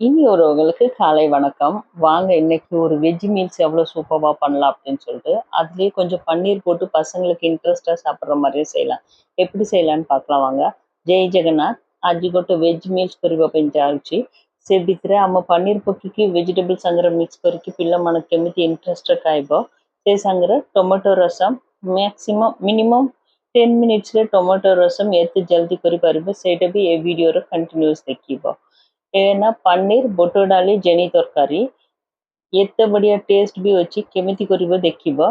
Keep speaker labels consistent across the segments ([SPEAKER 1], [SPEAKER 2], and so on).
[SPEAKER 1] இனி ஒருவங்களுக்கு காலை வணக்கம். வாங்க இன்னைக்கு ஒரு வெஜ் மீல்ஸ் எவ்வளோ சூப்பராக பண்ணலாம் அப்படின்னு சொல்லிட்டு அதுலேயே கொஞ்சம் பன்னீர் போட்டு பசங்களுக்கு இன்ட்ரெஸ்டாக சாப்பிட்ற மாதிரியே செய்யலாம். எப்படி செய்யலான்னு பார்க்கலாம் வாங்க. ஜெய் ஜெகநாத் అజ్జిగొట్టు వెజ్ మీల్స్ కొరికి పెంచాల్చి సేబిత్రే అమ్మ పన్నీర్ பன்னீர் பொக்கிக்கு సంగర మిక్స్ மிக்ஸ் పిల్ల பிள்ளை కెమితి ఇంట్రెస్ట్ కాయబో సే సంగర tomato rasam maximum minimum ten మినిట్స్రే tomato rasam ఎత్తు జల్ది కొరి పరిబో సేట బి ఏ వీడియోర కంటిన్యూస్ ଦେଖିବ ଏଇନା ପନିର ବୁଟ ଡାଲି ଜେନି ତରକାରୀ எத்த படியா டேஸ்ட் பி வச்சு கெமித்தி குறிப்பை தெக்கிவா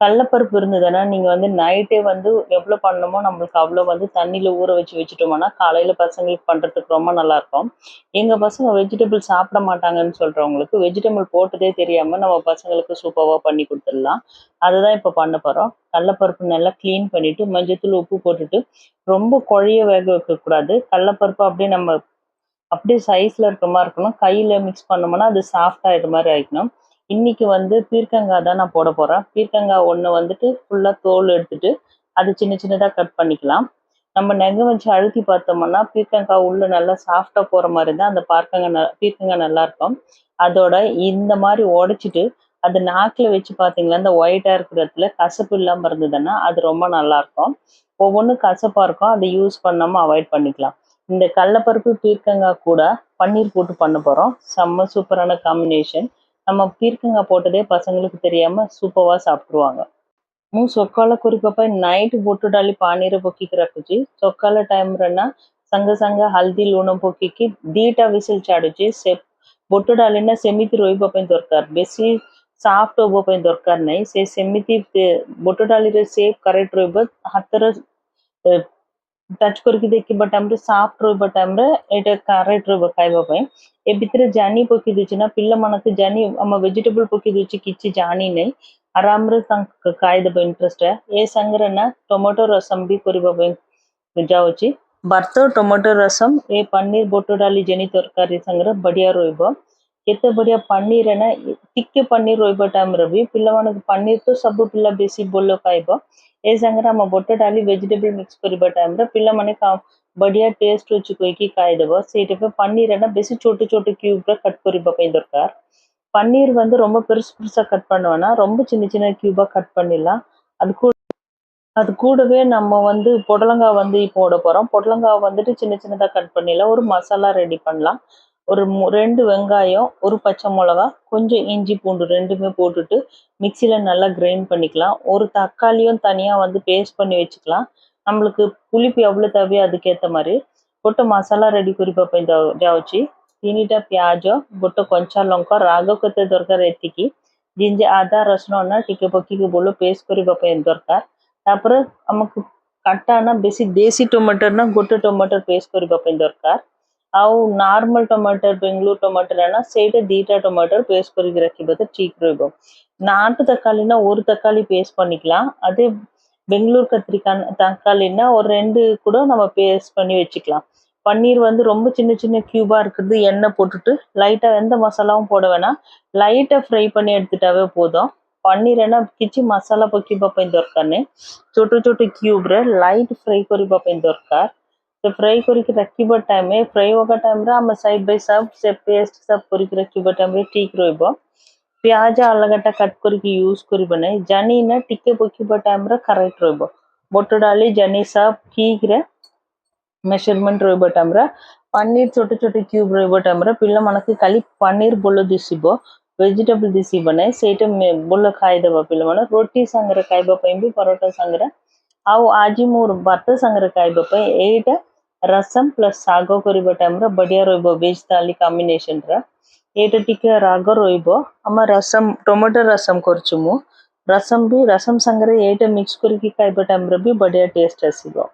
[SPEAKER 1] கடலப்பருப்பு இருந்ததுன்னா நீங்கள் வந்து நைட்டே வந்து எவ்வளோ பண்ணணுமோ நம்மளுக்கு அவ்வளோ வந்து தண்ணியில் ஊற வச்சு வச்சுட்டோம்னா காலையில் பசங்களுக்கு பண்ணுறதுக்கு ரொம்ப நல்லாயிருக்கும் எங்கள் பசங்க வெஜிடபிள் சாப்பிட மாட்டாங்கன்னு சொல்கிறவங்களுக்கு வெஜிடபிள் போட்டதே தெரியாமல் நம்ம பசங்களுக்கு சூப்பராக பண்ணி கொடுத்துடலாம் அதுதான் இப்போ பண்ண போகிறோம் கடலப்பருப்பு நல்லா க்ளீன் பண்ணிவிட்டு மஞ்சத்தூள் உப்பு போட்டுட்டு ரொம்ப குழைய வேக வைக்கக்கூடாது கடலப்பருப்பு அப்படியே நம்ம அப்படியே சைஸில் இருக்கிற மாதிரி இருக்கணும். கையில் மிக்ஸ் பண்ணோம்னா அது சாஃப்ட் ஆகிடுற மாதிரி ஆகிக்கணும் இன்னைக்கு வந்து பீர்க்கங்காய் தான் நான் போட போகிறேன் பீர்க்கங்காய் ஒன்று வந்துட்டு ஃபுல்லாக தோல் எடுத்துட்டு அது சின்ன சின்னதாக கட் பண்ணிக்கலாம். நம்ம நெகை வச்சு அழுத்தி பார்த்தோம்னா பீர்க்கங்காய் உள்ள நல்லா சாஃப்டாக போகிற மாதிரி தான் அந்த பார்க்கங்காய் ந பீர்க்கங்காய் நல்லா இருக்கும். அதோட இந்த மாதிரி உடைச்சிட்டு அது நாக்கில் வச்சு பார்த்தீங்களா இந்த ஒயிட்டாக இருக்கிற இடத்துல கசப்பு இல்லாமல் இருந்ததுன்னா அது ரொம்ப நல்லாயிருக்கும் ஒவ்வொன்றும் கசப்பாக இருக்கும். அதை யூஸ் பண்ணாமல் அவாய்ட் பண்ணிக்கலாம். இந்த கடலப்பருப்பு பீர்க்கங்காய் கூட பன்னீர் போட்டு பண்ண போகிறோம் செம்ம சூப்பரான காம்பினேஷன் நம்ம பீர்க்கங்காய் போட்டதே பசங்களுக்கு தெரியாமல் சூப்பராக சாப்பிட்ருவாங்க ମୁଁ ସକାଳ କରିବା ପାଇଁ ନାଇଟ୍ ବୁଟ ଡାଲି ପାଣିରେ ପକେଇକି ରଖୁଛି ସକାଳ ଟାଇମ୍ରେ ନା ସାଙ୍ଗେ ସାଙ୍ଗେ ହଳଦୀ ଲୁଣ ପକେଇକି ଦୁଇଟା ବିସିଲ୍ ଛାଡୁଛି ସେ ବୁଟ ଡାଲି ନା ସେମିତି ରହିବା ପାଇଁ ଦରକାର ବେଶୀ ସଫ୍ଟ ହେବା ପାଇଁ ଦରକାର ନାହିଁ ସେ ସେମିତି ବୁଟ ଡାଲିରେ ସେପ୍ କରେକ୍ଟ ରହିବ ହାତର ଟଚ୍ କରିକି ଦେଖିବା ଟାଇମ୍ରେ ସଫ୍ଟ ରହିବା ଟାଇମ୍ରେ ଏଇଟା କରେକ୍ଟ ରହିବ ଖାଇବା ପାଇଁ ଏ ଭିତରେ ଜାନି ପକେଇ ଦେଇଛି ନା ପିଲାମାନଙ୍କୁ ଜାନି ଆମ ଭେଜିଟେବଲ୍ ପକେଇ ଦେଇଛି କିଛି ଜାଣି ନାହିଁ ଆରାମରେ ତାଙ୍କ ଖାଇଦେବ ଇଣ୍ଟରେଷ୍ଟ ଏ ସାଙ୍ଗରେ ନା ଟମାଟୋ ରସମ ବି କରିବା ପାଇଁ ଯାଉଛି ଭାତ ଟମାଟୋ ରସମ ଏ ପନିର ବୁଟ ଡାଲି ଜେନି ତରକାରୀ ସାଙ୍ଗରେ ବଢ଼ିଆ ରହିବ କେତେ ବଢ଼ିଆ ପନିର ନା ଟିକେ ପନିର ରହିବା ଟାଇମ୍ରେ ବି ପିଲାମାନଙ୍କୁ ପନିର ତ ସବୁ ପିଲା ବେଶୀ ଭଲ ଖାଇବ ଏ ସାଙ୍ଗରେ ଆମ ବୁଟ ଡାଲି ଭେଜିଟେବଲ୍ ମିକ୍ସ କରିବା ଟାଇମ୍ରେ ପିଲାମାନେ ବଢ଼ିଆ ଟେଷ୍ଟ ଅଛି କହିକି ଖାଇଦେବ ସେଇଟା ପାଇଁ பன்னீரை ବେଶୀ ଛୋଟ ଛୋଟ க்யூப்ல கட் କରିବା ପାଇଁ ଦରକାର பன்னீர் வந்து ரொம்ப பெருசு பெருசாக கட் பண்ணுவேன்னா ரொம்ப சின்ன சின்ன க்யூபாக கட் பண்ணிடலாம் அது கூட அது கூடவே நம்ம வந்து புடலங்காய் வந்து போட போகிறோம் புடலங்காய் வந்துட்டு சின்ன சின்னதாக கட் பண்ணிடலாம் ஒரு மசாலா ரெடி பண்ணலாம் ஒரு மு ரெண்டு வெங்காயம் ஒரு பச்சை மிளகா கொஞ்சம் இஞ்சி பூண்டு ரெண்டுமே போட்டுட்டு மிக்சியில் நல்லா கிரைண்ட் பண்ணிக்கலாம் ஒரு தக்காளியும் தனியாக வந்து பேஸ்ட் பண்ணி வச்சுக்கலாம் நம்மளுக்கு புளிப்பு எவ்வளோ தேவையோ அதுக்கேற்ற மாதிரி ଗୋଟେ ମସଲା ରେଡ଼ି କରିବା ପାଇଁ ଯାଉଛି ତିନିଟା ପିଆଜ ଗୋଟେ କଞ୍ଚା ଲଙ୍କା ରାଗ କେତେ ଦରକାର ଏତିକି ଯେମିତି ଅଦା ରସୁଣ ନା ଟିକେ ପକେଇକି ଭଲ ପେଷ୍ଟ କରିବା ପାଇଁ ଦରକାର ତାପରେ ଆମକୁ କାଟା ନା ବେଶୀ ଦେଶୀ ଟମାଟର ନା ଗୋଟେ ଟମାଟର ପେଷ୍ଟ କରିବା ପାଇଁ ଦରକାର ଆଉ நார்மல் டொமேட்டோ பெங்களூர் டொமேட்டோனா ସେଇଟା ଦୁଇଟା டொமேட்டோ பேஸ்ட் କରିକି ରଖିବ ତ ଠିକ୍ ରହିବ நாட்டு தக்காளினா ஒரு தக்காளி பேஸ்ட் பண்ணிக்கலாம் அதே பெங்களூர் கத்திரிக்காய் தக்காளின்னா ஒரு ரெண்டு கூட நம்ம பேஸ்ட் பண்ணி வச்சுக்கலாம் பன்னீர் வந்து ரொம்ப சின்ன சின்ன க்யூபாக இருக்கிறது எண்ணெய் போட்டுட்டு லைட்டாக எந்த மசாலாவும் போட வேணாம் லைட்டாக ஃப்ரை பண்ணி எடுத்துட்டாவே போதும் ପନିର ନା କିଛି ମସଲା ପକେଇବା ପାଇଁ ଦରକାର ନାହିଁ ಫ್ರೈ ಕೊರಿಕಿ ರಕ್ಕಿಬ ಟೈಮ್ ಫ್ರೈ ಹೋಗೋ ಟೈಮ್ ರ ಆಮೇಲೆ ಸೈಡ್ ಬೈ ಸಬ್ ಸೆ ಪೇಸ್ಟ್ ಸಬ್ ಕೊರಿಕಿ ರಕ್ಕಿಬ ಟೈಮ್ ರ प्याज आलगड्डा कट करके यूज़ करी जनी ना टिके पकी टाइम रे करेक्ट रोइबो बोट डाली, जनी सब ठीक रे। मेज़रमेंट रोइबो टाइम रे। पनीर छोटे छोटे क्यूब रोइबो टाइम पे पिल्ला मनके खाली पनीर बोलो दिसिबो। वेजिटेबल दिशा ना। सेटा बोलो खाइ देबो पिल्ला रोटी संगरे खाइबो भी परोटा संगरे आउ आजि मोर भात संगरे खाइबो एटा ರಸಂ ಪ್ಲಸ್ ಸಾಗೋ ಕೊರಿಬೋ ಟೈಮ್ರ ಬಡಿಯಾ ರೊಯ್ಬೋ ಬೇಜ್ ತಾಲಿ ಕಾಂಬಿನೇಷನ್ ರ ಏಟ ಟಿಕೆ ರಾಗೋ ರೊಯ್ಬೋ ಅಮ್ಮ ರಸಂ ಟೊಮೊಟೊ ರಸಂ ಕೊರ್ಚುಮು ರಸಂ ಬಿ ರಸಂ ಸಂಗರೆ ಏಟ ಮಿಕ್ಸ್ ಕುರುಕಿ ಕಾಯ್ಬೋ ಟೈಮ್ರ ಬಿ ಬಡಿಯಾ டேஸ்ட் ரசிக்கும்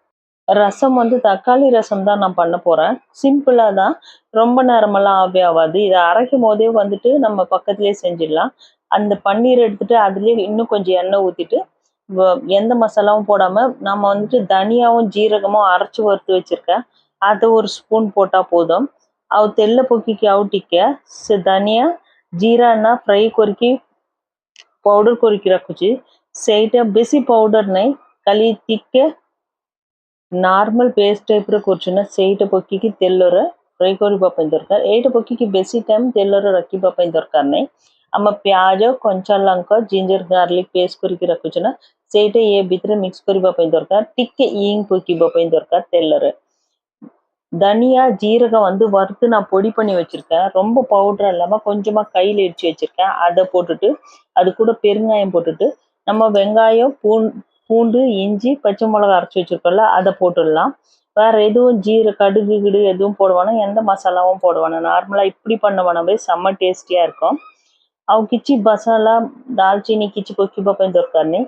[SPEAKER 1] ரசம் வந்து தக்காளி ரசம் தான் நான் பண்ண போறேன். சிம்பிளா தான். ரொம்ப நேரமெல்லாம் ஆவே ஆகாது இதை அரைக்கும் போதே வந்துட்டு நம்ம பக்கத்துலேயே செஞ்சிடலாம். அந்த பன்னீர் எடுத்துட்டு அதுலேயே இன்னும் கொஞ்சம் எண்ணெய் ஊற்றிட்டு எந்த மசாலாவும் போடாமல் நம்ம வந்துட்டு தனியாவும் ஜீரகமும் அரைச்சி வறுத்து வச்சுருக்கேன் அதை ஒரு ஸ்பூன் போட்டால் போதும் ଆଉ ତେଲ ପକେଇକି ଆଉ ଟିକେ ସେ ଧନିଆ ଜିରା ନା ଫ୍ରାଏ କରିକି ପାଉଡ଼ର କରିକି ରଖୁଛି ସେଇଟା ବେଶୀ ପାଉଡ଼ର ନାହିଁ ଖାଲି ଟିକେ ନର୍ମାଲ ପେଷ୍ଟ ଟାଇପ୍ର କରୁଛୁ ନା ସେଇଟା ପକେଇକି ତେଲରେ ଫ୍ରାଏ କରିବା ପାଇଁ ଦରକାର ଏଇଟା ପକେଇକି ବେଶୀ ଟାଇମ୍ ତେଲରେ ରଖିବା ପାଇଁ ଦରକାର ନାହିଁ ଆମ ପିଆଜ କଞ୍ଚା ଲଙ୍କା ଜିଞ୍ଜର ଗାର୍ଲିକ ପେଷ୍ଟ କରିକି ରଖୁଛୁ ନା ସେଇଟା ଇଏ ଭିତରେ ମିକ୍ସ କରିବା ପାଇଁ ଦରକାର ଟିକେ ଇଙ୍ଗ ପକେଇବା ପାଇଁ ଦରକାର ତେଲରେ தனியா ஜீரகம் வந்து வறுத்து நான் பொடி பண்ணி வச்சிருக்கேன் ரொம்ப பவுடர் இல்லாமல் கொஞ்சமாக கையில் இடிச்சு வச்சிருக்கேன் அதை போட்டுட்டு அது கூட பெருங்காயம் போட்டுட்டு நம்ம வெங்காயம் பூண் பூண்டு இஞ்சி பச்சை மிளகா அரைச்சி வச்சிருக்கோம்ல அதை போட்டுடலாம் வேற எதுவும் ஜீர கடுகு கிடு எதுவும் போடுவானா எந்த மசாலாவும் போடுவானா நார்மலாக இப்படி பண்ண வேணாமே செம்ம டேஸ்டியாக இருக்கும் ଆଉ କିଛି ମସଲା ଡାଲଚିନି କିଛି ପକାଇବା ପାଇଁ ଦରକାର ନାହିଁ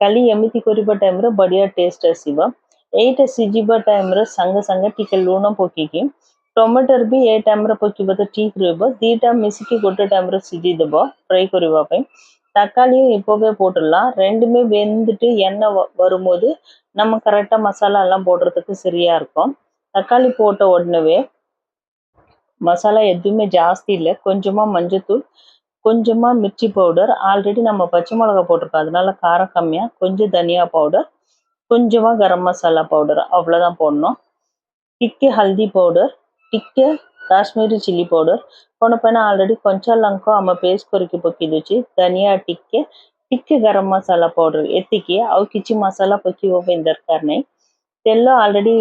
[SPEAKER 1] ଖାଲି ଏମିତି କରିବା ଟାଇମ୍ରେ ବଢ଼ିଆ ଟେଷ୍ଟ ଆସିବ ଏଇଟା ସିଝିବା ଟାଇମ୍ରେ ସାଙ୍ଗେ ସାଙ୍ଗେ ଟିକେ ଲୁଣ ପକେଇକି ଟମାଟର ବି ଏ ଟାଇମ୍ରେ ପକେଇବ ତ ଠିକ୍ ରହିବ ଦୁଇଟା ମିଶିକି ଗୋଟେ ଟାଇମ୍ରେ ସିଝେଇଦେବ ஃப்ரை କରିବା ପାଇଁ தக்காளியும் இப்போவே போட்டுடலாம். ரெண்டுமே வெந்துட்டு எண்ணெய் வரும்போது நம்ம கரெக்டாக மசாலா எல்லாம் போடுறதுக்கு சரியா இருக்கும். தக்காளி போட்ட உடனே மசாலா எதுவுமே ஜாஸ்தி இல்லை. கொஞ்சமாக மஞ்சத்தூள் கொஞ்சமாக மிர்ச்சி பவுடர். ஆல்ரெடி நம்ம பச்சை மிளகா போட்டிருக்கோம். அதனால காரம் கம்மியாக கொஞ்சம் தனியா பவுடர் கொஞ்சமாக கரம் மசாலா பவுடர் அவ்வளோதான் போடணும். டிக்கு ஹல்தி பவுடர் டிக்கு కాశ్మీరీ చిల్లీ పౌడర్ పోన పైన ఆల్రెడీ కొంచెం లంక ఆమె పేస్ట్ కొరికి పొక్కిదొచ్చి ధనియా టిక్కే టిక్కే గరం మసాలా పౌడರ್ ఎత్తికి అవు కిచి మసాలా పొక్కివ పైన దొరకారనే తెల్లో ఆల్రెడీ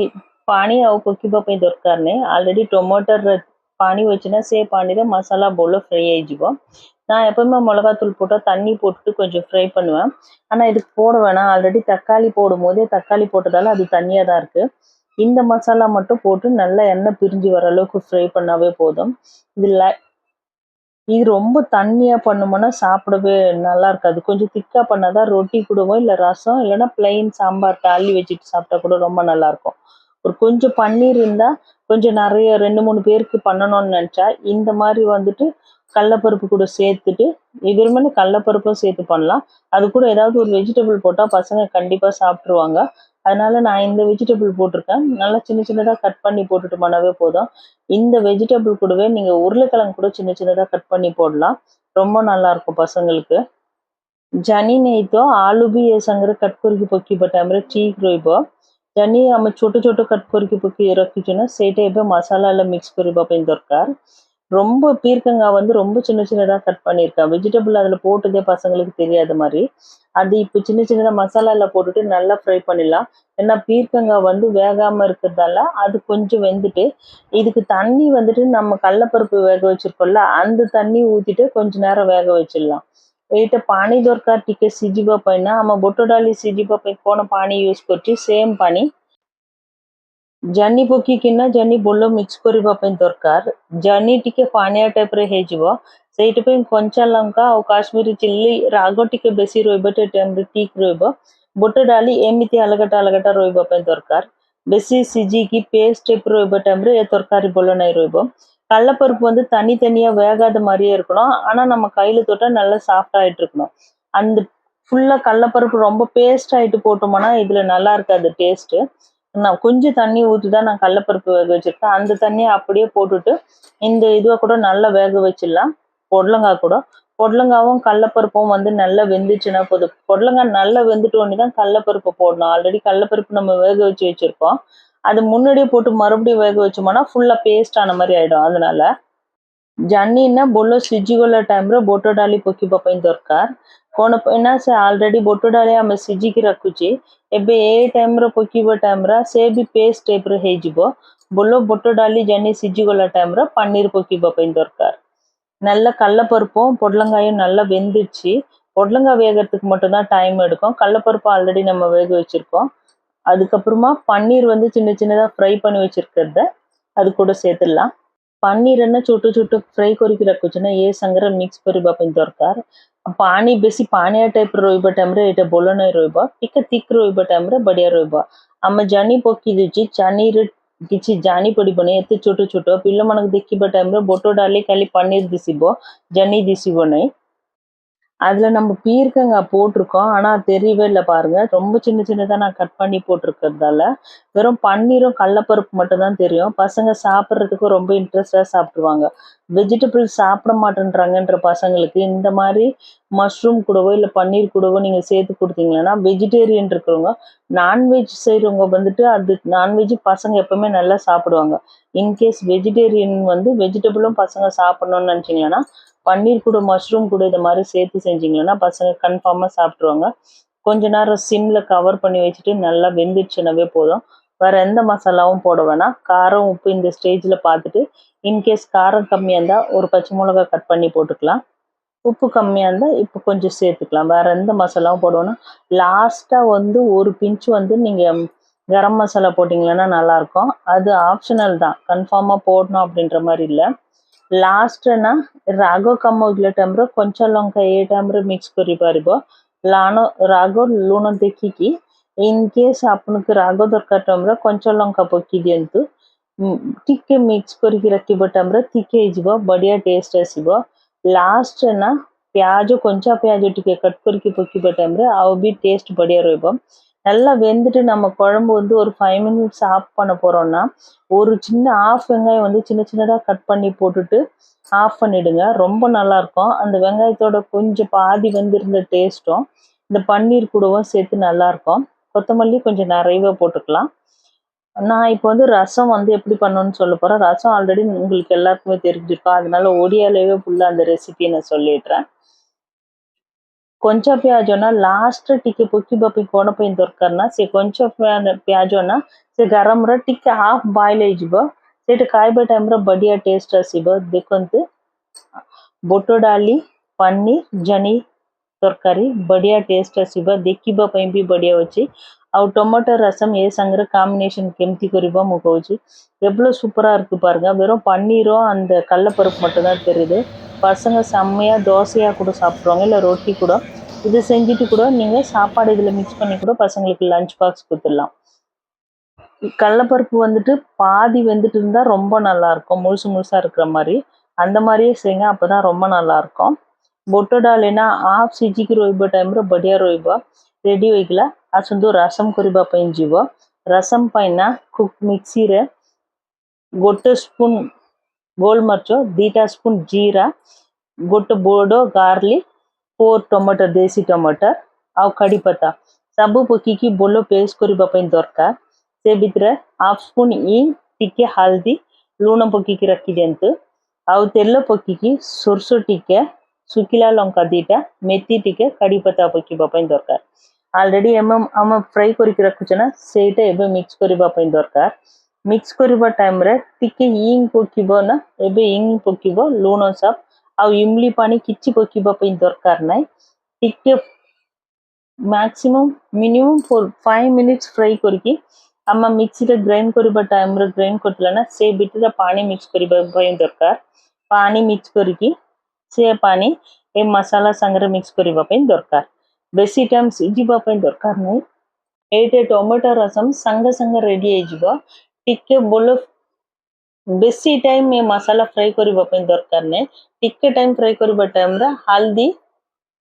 [SPEAKER 1] పాణి అవు పొక్కివ పైన దొరకారనే ఆల్రెడీ టొమాటర్ పాణి వచ్చిన సే పాణిద மசாலா போல ஃப்ரை ஆயிடுவோம் நான் எப்பவுமே மிளகாத்தூள் போட்டால் தண்ணி போட்டுட்டு கொஞ்சம் ஃப்ரை பண்ணுவேன் ஆனால் இதுக்கு போட வேணாம் ஆல்ரெடி தக்காளி போடும் போதே தக்காளி போட்டதால அது தண்ணியாக தான் இருக்குது இந்த மசாலா மட்டும் போட்டு நல்லா எண்ணெய் பிரிஞ்சு வர அளவுக்கு ஃப்ரை பண்ணாவே போதும். இது லை- இது ரொம்ப தண்ணியாக பண்ணோம்னா சாப்பிடவே நல்லா இருக்காது. கொஞ்சம் திக்காக பண்ணால் தான் ரொட்டி கூடவோ இல்லை ரசம் இல்லைன்னா பிளெயின் சாம்பார் தாளி வச்சுட்டு சாப்பிட்டா கூட ரொம்ப நல்லா இருக்கும். ஒரு கொஞ்சம் பன்னீர் இருந்தால் கொஞ்சம் நிறைய ரெண்டு மூணு பேருக்கு பண்ணணும்னு நினச்சா இந்த மாதிரி வந்துட்டு கடலப்பருப்பு கூட சேர்த்துட்டு வெறுமனே கடலப்பருப்பும் சேர்த்து பண்ணலாம். அது கூட ஏதாவது ஒரு வெஜிடபிள் போட்டால் பசங்க கண்டிப்பாக சாப்பிட்ருவாங்க அதனால நான் இந்த வெஜிடபிள் போட்டிருக்கேன். நல்லா சின்ன சின்னதாக கட் பண்ணி போட்டுட்டு பண்ணவே போதும். இந்த வெஜிடபிள் கூடவே நீங்கள் உருளைக்கிழங்கு கூட சின்ன சின்னதாக கட் பண்ணி போடலாம். ரொம்ப நல்லாயிருக்கும் பசங்களுக்கு. ஜனி நெய்த்தோ ఆలు బి ఏ సంగర కట్ டீ పొక్కి బటామర நம்ம சொட்டு சொட்டு ఆమె ছোট ছোট కట్ కొరికి పొక్కి రଖିచిన সেইটা এবে মশলা মিক্স மிக்ஸ் କରିବା ପାଇଁ ଦରକାର ரொம்ப பீர்க்கங்காய் வந்து ரொம்ப சின்ன சின்னதாக கட் பண்ணியிருக்கேன் வெஜிடபிள் அதில் போட்டதே பசங்களுக்கு தெரியாத மாதிரி அது இப்போ சின்ன சின்னதாக மசாலாவில் போட்டுட்டு நல்லா ஃப்ரை பண்ணிடலாம் ஏன்னா பீர்க்கங்காய் வந்து வேகாமல் இருக்கிறதால அது கொஞ்சம் வெந்துட்டு இதுக்கு தண்ணி வந்துட்டு நம்ம கடலப்பருப்பு வேக வச்சிருக்கோம்ல அந்த தண்ணி ஊற்றிட்டு கொஞ்ச நேரம் வேக வச்சிடலாம் ଏଇଟା ପାଣି ଦରକାର ଟିକେ ସିଝିବା ପାଇଁ ନା ଆମ ବୁଟ ଡାଲି ସିଝିବା ପାଇଁ କ'ଣ ପାଣି ୟୁଜ୍ କରୁଛି ସେମ୍ ପାଣି ଜହ୍ନି ପକେଇକିନା ଜହ୍ନି ଭଲ ମିକ୍ସ କରିବା ପାଇଁ ଦରକାର ଜହ୍ନି ଟିକେ ପାଣିଆ ଟାଇପ୍ର ହେଇଯିବ ସେଇଥିପାଇଁ କଞ୍ଚା ଲଙ୍କା ଆଉ କାଶ୍ମୀରୀ ଚିଲ୍ଲି ରାଗ ଟିକେ ବେଶୀ ରହିବ ସେ ଟାଇମ୍ରେ ଠିକ୍ ରହିବ ବୁଟ ଡାଲି ଏମିତି ଅଲଗାଟା ଅଲଗାଟା ରହିବା ପାଇଁ ଦରକାର ବେଶୀ ସିଝିକି ପେଷ୍ଟ டைப் ରହିବା டைம்ல ଏ ତରକାରୀ ଭଲ ନାହିଁ ରହିବ கடலப்பருப்பு வந்து தனித்தனியா வேகாத மாதிரியே இருக்கணும் ஆனா நம்ம கையில தொட்டா நல்லா சாஃப்ட் ஆயிட்டு இருக்கணும் அந்த ஃபுல்லா கடலப்பருப்பு ரொம்ப பேஸ்ட் ஆயிட்டு போட்டோம்னா இதுல நல்லா இருக்காது டேஸ்ட் நான் கொஞ்சம் தண்ணி ஊற்றி தான் நான் கடலப்பருப்பு வேக வச்சிருக்கேன். அந்த தண்ணியை அப்படியே போட்டுட்டு இந்த இதுவை கூட நல்லா வேக வச்சிடலாம். பொடலங்காய் கூட. பொடலங்காவும் கடலப்பருப்பும் வந்து நல்லா வெந்துச்சுன்னா போதும். பொடலங்காய் நல்லா வெந்துட்டோன்னே தான் கடலப்பருப்பு போடணும். ஆல்ரெடி கடலப்பருப்பு நம்ம வேக வச்சு வச்சுருக்கோம். அது முன்னாடியே போட்டு மறுபடியும் வேக வச்சோம்னா ஃபுல்லாக பேஸ்ட் ஆன மாதிரி ஆகிடும் அதனால ଜହ୍ନିନା ଭଲ ସିଝିଗଲା ଟାଇମ୍ରେ ବୁଟ ଡାଲି ପକେଇବା ପାଇଁ ଦରକାର କ'ଣ ପାଇଁ ନା ସେ ଅଲରେଡି ବୁଟ ଡାଲି ଆମେ ସିଝିକି ରଖୁଛେ ଏବେ ଏ ଟାଇମ୍ରେ ପକେଇବା ଟାଇମ୍ରେ ସେ ବି ପେଷ୍ଟ ଟାଇପ୍ର ହେଇଯିବ ଭଲ ବୁଟ ଡାଲି ଜହ୍ନି ସିଝିଗଲା ଟାଇମ୍ରେ ପନିର ପକେଇବା ପାଇଁ ଦରକାର நல்ல கடலப்பருப்பும் பொடலங்காயும் நல்லா வெந்துச்சு பொடலங்காய் வேகறதுக்கு மட்டும்தான் டைம் எடுக்கும் கடலப்பருப்பு ஆல்ரெடி நம்ம வேக வச்சிருக்கோம் அதுக்கப்புறமா பன்னீர் வந்து சின்ன சின்னதாக ஃப்ரை பண்ணி வச்சிருக்கிறத அது கூட சேர்த்துடலாம் ପନିରନା ଛୋଟ ଛୋଟ ଫ୍ରାଏ କରିକି ରଖୁଛୁ ନା ଏ ସାଙ୍ଗରେ ମିକ୍ସ କରିବା ପାଇଁ ଦରକାର ପାଣି ବେଶୀ ପାଣିଆ ଟାଇପ୍ର ରହିବା ଟାଇମ୍ରେ ଏଇଟା ଭଲ ନାହିଁ ରହିବ ଟିକେ ଥିକ୍ ରହିବା ଟାଇମ୍ରେ ବଢ଼ିଆ ରହିବ ଆମେ ଜାନି ପକେଇ ଦେଉଛି ଚାନିରେ କିଛି ଜାଣି ପଡ଼ିବନି ଏତେ ଛୋଟ ଛୋଟ ପିଲାମାନଙ୍କୁ ଦେଖିବା ଟାଇମ୍ରେ ବୁଟ ଡାଲି ଖାଲି ପନିର ଦିଶିବ ଜହ୍ନି ଦିଶିବ ନାହିଁ அதுல நம்ம பீர்க்கங்காய் போட்டிருக்கோம். ஆனா தெரியவே இல்லை பாருங்க. ரொம்ப சின்ன சின்னதா நான் கட் பண்ணி போட்டிருக்கிறதால வெறும் பன்னீரும் கடலப்பருப்பு மட்டும்தான் தெரியும். பசங்க சாப்பிட்றதுக்கு ரொம்ப இன்ட்ரெஸ்டா சாப்பிடுவாங்க வெஜிடபிள் சாப்பிட மாட்டேன்றாங்கன்ற பசங்களுக்கு இந்த மாதிரி மஷ்ரூம் கூடவோ இல்லை பன்னீர் கூடவோ நீங்க சேர்த்து கொடுத்தீங்கன்னா வெஜிடேரியன் இருக்கிறவங்க நான்வெஜ் செய்கிறவங்க வந்துட்டு அது நான்வெஜ் பசங்க எப்பவுமே நல்லா சாப்பிடுவாங்க. இன்கேஸ் வெஜிடேரியன் வந்து வெஜிடபிளும் பசங்க சாப்பிடணும்னு நினச்சிங்கன்னா பன்னீர் கூட மஷ்ரூம் கூட இது மாதிரி சேர்த்து செஞ்சீங்கன்னா பசங்க கன்ஃபார்மாக சாப்பிட்ருவாங்க கொஞ்ச நேரம் சிம்மில் கவர் பண்ணி வச்சுட்டு நல்லா வெந்துச்சுனாவே போதும். வேறு எந்த மசாலாவும் போட வேணாம். காரம் உப்பு இந்த ஸ்டேஜில் பார்த்துட்டு இன்கேஸ் காரம் கம்மியாக இருந்தால் ஒரு பச்சை மிளகா கட் பண்ணி போட்டுக்கலாம். உப்பு கம்மியாக இருந்தால் இப்போ கொஞ்சம் சேர்த்துக்கலாம். வேறு எந்த மசாலாவும் போடுவோன்னா லாஸ்ட்டாக வந்து ஒரு பிஞ்சு வந்து நீங்கள் கரம் மசாலா போட்டிங்கன்னா நல்லாயிருக்கும். அது ஆப்ஷனல் தான். கன்ஃபார்மாக போடணும் அப்படின்ற மாதிரி இல்லை. ಲಾಸ್ಟ್ನ ರಾಗೋ ಕಮ್ಮ ಉಜ್ಲಟಮ್ರು ಕೊಂಚ ಲೊಂಕ ಏಟಮ್ರು ಮಿಕ್ಸ್ ಕೊರಿ ಪಾರಿಬೋ ಲಾಣೋ ರಾಗೋ ಲೂಣೋ ದೆಕ್ಕಿಕಿ ಇನ್ ಕೇಸ್ ಆಪಣಕ್ ರಾಗೋ ದೊರ್ಕಟಮ್ರ ಕೊಂಚ ಲೊಂಕ ಪೊಕ್ಕಿದಿಯಂತು ಟಿಕ್ಕೆ ಮಿಕ್ಸ್ ಕೊರಿಕಿ ರಕ್ಕಿ ಬಟಮ್ರ ತಿಕ್ಕೆ ಇಜ್ಬೋ ಬಡಿಯ ಟೇಸ್ಟ್ ಹಸಿಬೋ ಲಾಸ್ಟ್ನ ಪ್ಯಾಜು ಕೊಂಚ ಪ್ಯಾಜು ಟಿಕ್ಕೆ ಕಟ್ ಕೊರಿಕಿ ಪೊಕ್ಕಿ ಬಟಮ್ರ ಅವು ಬಿ ಟೇಸ್ಟ್ ಬಡಿಯ ರೋಯ್ಬೋ நல்லா வெந்துட்டு நம்ம குழம்பு வந்து ஒரு ஃபைவ் மினிட்ஸ் ஆஃப் பண்ண போகிறோம்னா ஒரு சின்ன ஆஃப் வெங்காயம் வந்து சின்ன சின்னதாக கட் பண்ணி போட்டுட்டு ஆஃப் பண்ணிடுங்க. ரொம்ப நல்லாயிருக்கும் அந்த வெங்காயத்தோட கொஞ்சம் பாதி வெந்திருந்த டேஸ்ட்டும் இந்த பன்னீர் கூடவும் சேர்த்து நல்லாயிருக்கும் கொத்தமல்லி கொஞ்சம் நிறையவே போட்டுக்கலாம். நான் இப்போ வந்து ரசம் வந்து எப்படி பண்ணணும்னு சொல்ல போகிறேன் ரசம் ஆல்ரெடி உங்களுக்கு எல்லாருக்குமே தெரிஞ்சிருக்கோம். அதனால ஒடியாலேயே ஃபுல்லாக அந்த ரெசிபியை நான் சொல்லிடுறேன். ಕೊಂಚ लास्ट ಲಾಸ್ಟ್ ಟಿಕೆ ಬೊಕ್ಕಿ ಬಪ್ಪಿ ಗೋಣಪೈನ್ ದೊರ್ಕರ್ನ ಸೆ ಕೊಂಚ ಪ್ಯಾಜನ से गरम रे टिके हाफ़ बॉयल होइजिबो सेटा टाइम बढ़िया टेस्ट आसीबो देखते बोटो डाली पनीर जनी ତରକାରୀ ବଢ଼ିଆ ଟେଷ୍ଟ ଆସିବ ଦେଖିବା ପାଇଁ ବି ବଢ଼ିଆ ଅଛି ଆଉ ଟମାଟୋ ரசம் ஏ சாங்கிற காம்பினேஷன் கெம்தி குறிப்பா ମୁଁ କହୁଛି எவ்வளோ சூப்பராக இருக்குது பாருங்க வெறும் பன்னீரும் அந்த கடலப்பருப்பு மட்டும் தான் தெரியுது பசங்க செம்மையாக தோசையாக கூட சாப்பிட்ருவாங்க இல்லை ரொட்டி கூட இது செஞ்சுட்டு கூட நீங்கள் சாப்பாடு இதில் மிக்ஸ் பண்ணி கூட பசங்களுக்கு லஞ்ச் பாக்ஸ் கொடுத்துடலாம் கடலப்பருப்பு வந்துட்டு பாதி வெந்துட்டு இருந்தால் ரொம்ப நல்லாயிருக்கும் முழுசு முழுசாக இருக்கிற மாதிரி அந்த மாதிரியே செய்யுங்க அப்போ தான் ரொம்ப நல்லாயிருக்கும் ବୁଟ ଡାଲି ନା ହାଫ୍ ସିଝିକି ରହିବ ଟାଇମ୍ରେ ବଢ଼ିଆ ରହିବ ରେଡ଼ି ହୋଇଗଲା ଆସନ୍ତୁ ରସମ କରିବା ପାଇଁ ଯିବ ରସମ ପାଇଁ ନା ମିକ୍ସିରେ ଗୋଟେ ସ୍ପୁନ୍ ଗୋଲମରିଚ ଦୁଇଟା ସ୍ପୁନ୍ ଜିରା ଗୋଟେ ବଡ଼ ଗାର୍ଲିକ୍ ଫୋର୍ ଟମାଟର ଦେଶୀ ଟମାଟର ଆଉ କଢ଼ି ପତ୍ତା ସବୁ ପକେଇକି ଭଲ ପେଷ୍ଟ କରିବା ପାଇଁ ଦରକାର ସେ ଭିତରେ ହାଫ୍ ସ୍ପୁନ୍ ଇଙ୍ଗ ଟିକେ ହଳଦୀ ଲୁଣ ପକେଇକି ରଖିଦିଅନ୍ତୁ ଆଉ ତେଲ ପକେଇକି ସୋରିଷ ଟିକେ ଶୁଖିଲା ଲଙ୍କା ଦୁଇଟା ମେଥି ଟିକେ କଢ଼ି ପତ୍ତା ପକେଇବା ପାଇଁ ଦରକାର ଅଲରେଡ଼ି ଆମେ ଆମେ ଫ୍ରାଏ କରିକି ରଖୁଛେ ନା ସେଇଟା ଏବେ ମିକ୍ସ କରିବା ପାଇଁ ଦରକାର ମିକ୍ସ କରିବା ଟାଇମ୍ରେ ଟିକେ ଇଙ୍ଗ ପକେଇବ ନା ଏବେ ଇଙ୍ଗ ପକେଇବ ଲୁଣ ସବ ଆଉ ଇମଲି ପାଣି କିଛି ପକେଇବା ପାଇଁ ଦରକାର ନାହିଁ ଟିକେ maximum minimum four five minutes fry କରିକି ଆମେ ମିକ୍ସିରେ ଗ୍ରାଇଣ୍ଡ କରିବା ଟାଇମ୍ରେ ଗ୍ରାଇଣ୍ଡ କରିଥିଲା ନା ସେ ଭିତରେ ପାଣି ମିକ୍ସ କରିବା ପାଇଁ ଦରକାର ପାଣି ମିକ୍ସ କରିକି ସେ ପାଣି ଏ ମସଲା ସାଙ୍ଗରେ ମିକ୍ସ କରିବା ପାଇଁ ଦରକାର ବେଶୀ ଟାଇମ୍ ସିଝିବା ପାଇଁ ଦରକାର ନାହିଁ ଏଇଟା ଟମାଟୋ ରସମ ସାଙ୍ଗେ ସାଙ୍ଗେ ରେଡ଼ି ହେଇଯିବ ଟିକେ ବୋଲ ବେଶୀ ଟାଇମ୍ ଏ ମସଲା ଫ୍ରାଏ କରିବା ପାଇଁ ଦରକାର ନାହିଁ ଟିକେ ଟାଇମ୍ ଫ୍ରାଏ କରିବା ଟାଇମ୍ରେ ହଳଦୀ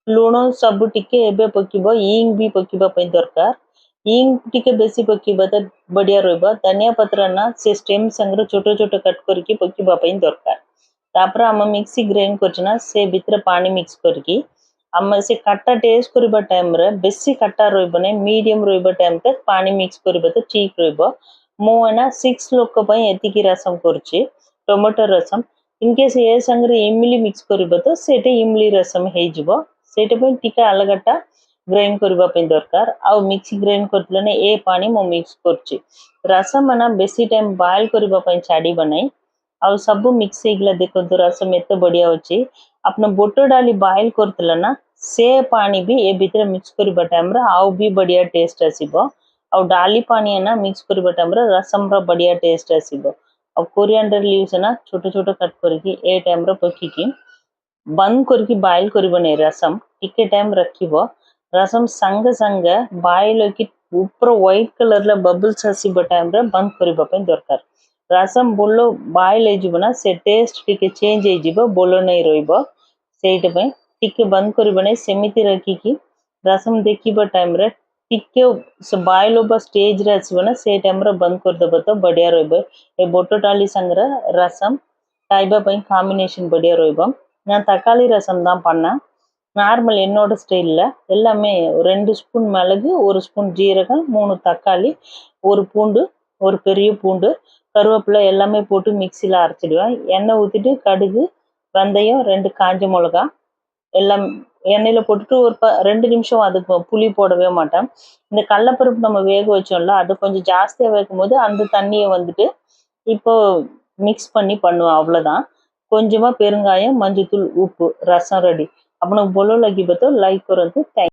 [SPEAKER 1] ଲୁଣ ସବୁ ଟିକେ ଏବେ ପକେଇବ ଇଙ୍ଗ ବି ପକେଇବା ପାଇଁ ଦରକାର ଇଙ୍ଗ ଟିକେ ବେଶୀ ପକେଇବା ତ ବଢ଼ିଆ ରହିବ ଧନିଆ ପତ୍ର ନା ସେ ଷ୍ଟେମ୍ ସାଙ୍ଗରେ ଛୋଟ ଛୋଟ କଟ୍ କରିକି ପକେଇବା ପାଇଁ ଦରକାର ତାପରେ ଆମେ ମିକ୍ସି ଗ୍ରାଇଣ୍ଡ କରିଛୁ ନା ସେ ଭିତରେ ପାଣି ମିକ୍ସ କରିକି ଆମେ ସେ ଖଟା ଟେଷ୍ଟ କରିବା ଟାଇମ୍ରେ ବେଶୀ ଖଟା ରହିବ ନାହିଁ ମିଡ଼ିୟମ୍ ରହିବା ଟାଇମ୍ ତକ୍ ପାଣି ମିକ୍ସ କରିବା ତ ଠିକ୍ ରହିବ ମୁଁ ଏଇନା ସିକ୍ସ ଲୋକ ପାଇଁ ଏତିକି ରସମ କରୁଛି ଟମାଟୋ ରସମ ଇନକେସ୍ ଏ ସାଙ୍ଗରେ ଇମଲି ମିକ୍ସ କରିବ ତ ସେଇଟା ଇମଲି ରସମ ହେଇଯିବ ସେଇଟା ପାଇଁ ଟିକେ ଅଲଗାଟା ଗ୍ରାଇଣ୍ଡ କରିବା ପାଇଁ ଦରକାର ଆଉ ମିକ୍ସି ଗ୍ରାଇଣ୍ଡ କରିଥିଲେ ନା ଏ ପାଣି ମୁଁ ମିକ୍ସ କରୁଛି ରସମ ନା ବେଶୀ ଟାଇମ୍ ବଏଲ୍ କରିବା ପାଇଁ ଛାଡ଼ିବ ନାହିଁ ଆଉ ସବୁ ମିକ୍ସ ହେଇଗଲା ଦେଖନ୍ତୁ ରସ ಅವು ಸಬ್ಬು ಮಿಕ್ಸಿಗ್ಲ ದೆಕ್ಕೊಂದು ರಸ ಮೆತ್ತ ಬಡಿಯಾವಚ್ಚಿ ಅಪ್ನ ಬೊಟ್ಟೊಡಾಲಿ ಬಾಯ್ಲ್ ಕೊರ್ತಲನ ಸೇ ಪಾನಿ ಬಿ ಎ ಬಿತ್ರ ಮಿಕ್ಸ್ ଆଉ ಬಟಾಮ್ರ ಅವು ಬಿ ಬಡಿಯ ಟೇಸ್ಟ್ ಹಸಿಬೋ ಅವು ಡಾಲಿ ಪಾನಿಯನ್ನ ಮಿಕ್ಸ್ ಕೊರಿ ಬಟಾಮ್ರ ರಸಮ್ರ ಬಡಿಯ ಟೇಸ್ಟ್ ಹಸಿಬೋ ಅವು ಕೊರಿಯಾಂಡರ್ ಲೀವ್ಸ್ ಅನ್ನ ಚೋಟ ಚೋಟ ಕಟ್ ಕೊರಿಕಿ ಏ ಟೈಮ್ರ ಪಕ್ಕಿಕಿ ಬಂದ್ ಕೊರಿಕಿ ಬಾಯ್ಲ್ ಕೊರಿಬನೆ ರಸಂ ಇಕ್ಕೆ ಟೈಮ್ ರಕ್ಕಿಬೋ రసం సంగ సంగ బాయిలోకి ఉప్ర వైట్ కలర్లో బబుల్స్ హసి బటామ్ర ବନ୍ଦ କରିବା ପାଇଁ ଦରକାର ರಸಂ ବୋଲ ବଏଲ୍ ହେଇଯିବ ନା ସେ ଟେଷ୍ଟ ଟିକେ ଚେଞ୍ଜ ହେଇଯିବ ବୋଲ ନେଇ ରହିବ ସେଇଟା ପାଇଁ ଟିକେ ବନ୍ଦ କରିବନି ସେମିତି ରଖିକି ରସମ ଦେଖିବା ଟାଇମ୍ରେ ଟିକେ ସେ ବଏଲ୍ ହେବା ଷ୍ଟେଜ୍ରେ ଆସିବ ନା ସେଇ ଟାଇମ୍ରେ ବନ୍ଦ କରିଦେବ ତ ବଢ଼ିଆ ରହିବ ଏ ବୋଟ ଡାଲି ସାଙ୍ଗରେ ରସମ ଖାଇବା ପାଇଁ காம்பினேஷன் ବଢ଼ିଆ ରହିବ நான் தக்காளி ரசம் தான் பண்ணேன் நார்மல் என்னோட ஸ்டைலில் எல்லாமே ரெண்டு ஸ்பூன் மிளகு ஒரு ஸ்பூன் ஜீரகம் மூணு தக்காளி ஒரு பூண்டு ஒரு பெரிய பூண்டு கருவேப்பிலை எல்லாமே போட்டு மிக்சியில் அரைச்சிடுவேன். எண்ணெய் ஊற்றிட்டு கடுகு வெந்தயம் ரெண்டு காஞ்ச மிளகா எல்லாம் எண்ணெயில் போட்டுட்டு ஒரு ப ரெண்டு நிமிஷம் அதுக்கு புளி போடவே மாட்டேன். இந்த கடலப்பருப்பு நம்ம வேக வச்சோம்ல அது கொஞ்சம் ஜாஸ்தியாக வைக்கும் போது அந்த தண்ணியை வந்துட்டு இப்போ மிக்ஸ் பண்ணி பண்ணுவேன் அவ்வளோதான் கொஞ்சமாக பெருங்காயம் மஞ்சள் தூள் உப்பு ரசம் ரெடி அப்புறம் பொலோ லக்கி பத்தோ லைக் வந்து தேங்க்